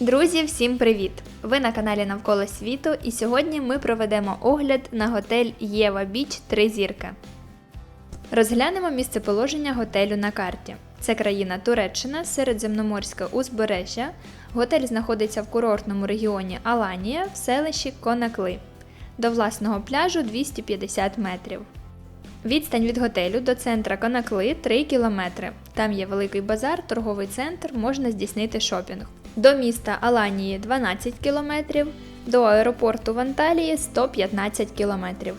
Друзі, всім привіт! Ви на каналі Навколо світу, і сьогодні ми проведемо огляд на готель Єва Біч 3 зірки. Розглянемо місцеположення готелю на карті. Це країна Туреччина, середземноморське узбережжя. Готель знаходиться в курортному регіоні Аланія в селищі Конакли. До власного пляжу 250 метрів. Відстань від готелю до центра Конакли 3 кілометри. Там є великий базар, торговий центр, можна здійснити шопінг. До міста Аланії 12 кілометрів, до аеропорту в Анталії 115 кілометрів.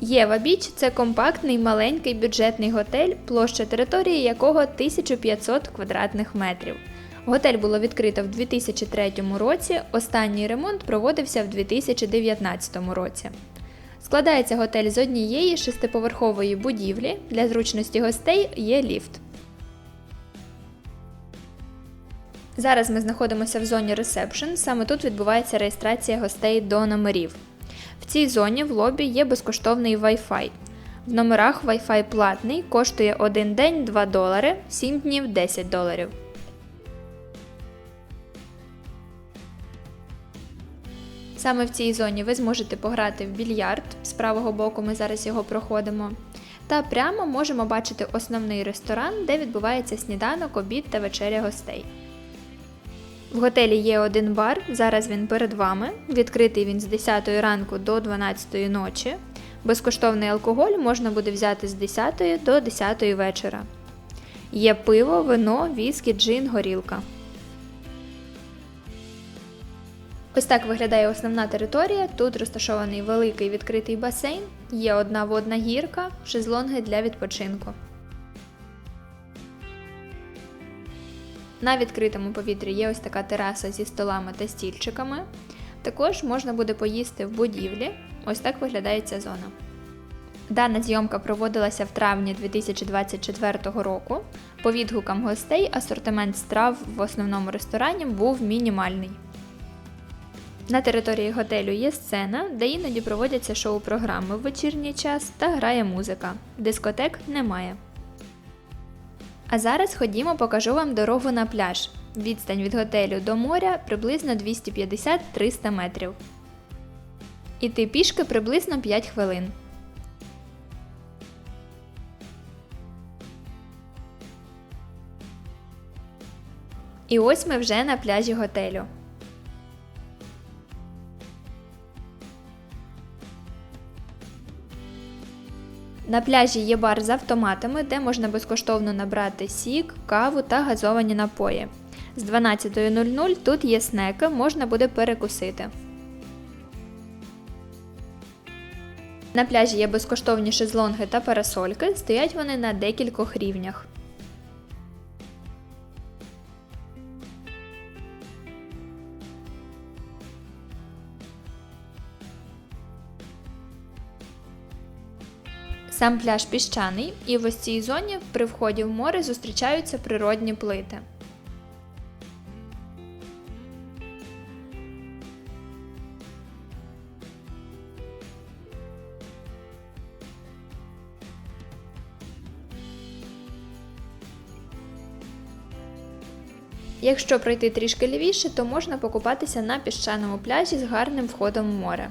Єва Біч це компактний маленький бюджетний готель, площа території якого 1500 квадратних метрів. Готель було відкрито в 2003 році, останній ремонт проводився в 2019 році. Складається готель з однієї шестиповерхової будівлі. Для зручності гостей є ліфт. Зараз ми знаходимося в зоні ресепшн. Саме тут відбувається реєстрація гостей до номерів. В цій зоні в лобі є безкоштовний Wi-Fi. В номерах Wi-Fi платний, коштує 1 день 2 долари, 7 днів 10 доларів. Саме в цій зоні ви зможете пограти в більярд, з правого боку ми зараз його проходимо. Та прямо можемо бачити основний ресторан, де відбувається сніданок, обід та вечеря гостей. В готелі є один бар, зараз він перед вами. Відкритий він з 10 ранку до 12 ночі. Безкоштовний алкоголь можна буде взяти з 10 до 10 вечора. Є пиво, вино, віскі, джин, горілка. Ось так виглядає основна територія. Тут розташований великий відкритий басейн, є одна водна гірка, шезлонги для відпочинку. На відкритому повітрі є ось така тераса зі столами та стільчиками. Також можна буде поїсти в будівлі. Ось так виглядає ця зона. Дана зйомка проводилася в травні 2024 року. По відгукам гостей асортимент страв в основному ресторані був мінімальний. На території готелю є сцена, де іноді проводяться шоу-програми в вечірній час та грає музика. Дискотек немає. А зараз ходімо, покажу вам дорогу на пляж. Відстань від готелю до моря приблизно 250-300 метрів. Іти пішки приблизно 5 хвилин. І ось ми вже на пляжі готелю. На пляжі є бар з автоматами, де можна безкоштовно набрати сік, каву та газовані напої. З 12.00 тут є снеки, можна буде перекусити. На пляжі є безкоштовні шезлонги та парасольки, стоять вони на декількох рівнях. Сам пляж піщаний, і в ось цій зоні при вході в море зустрічаються природні плити. Якщо пройти трішки лівіше, то можна покупатися на піщаному пляжі з гарним входом в море.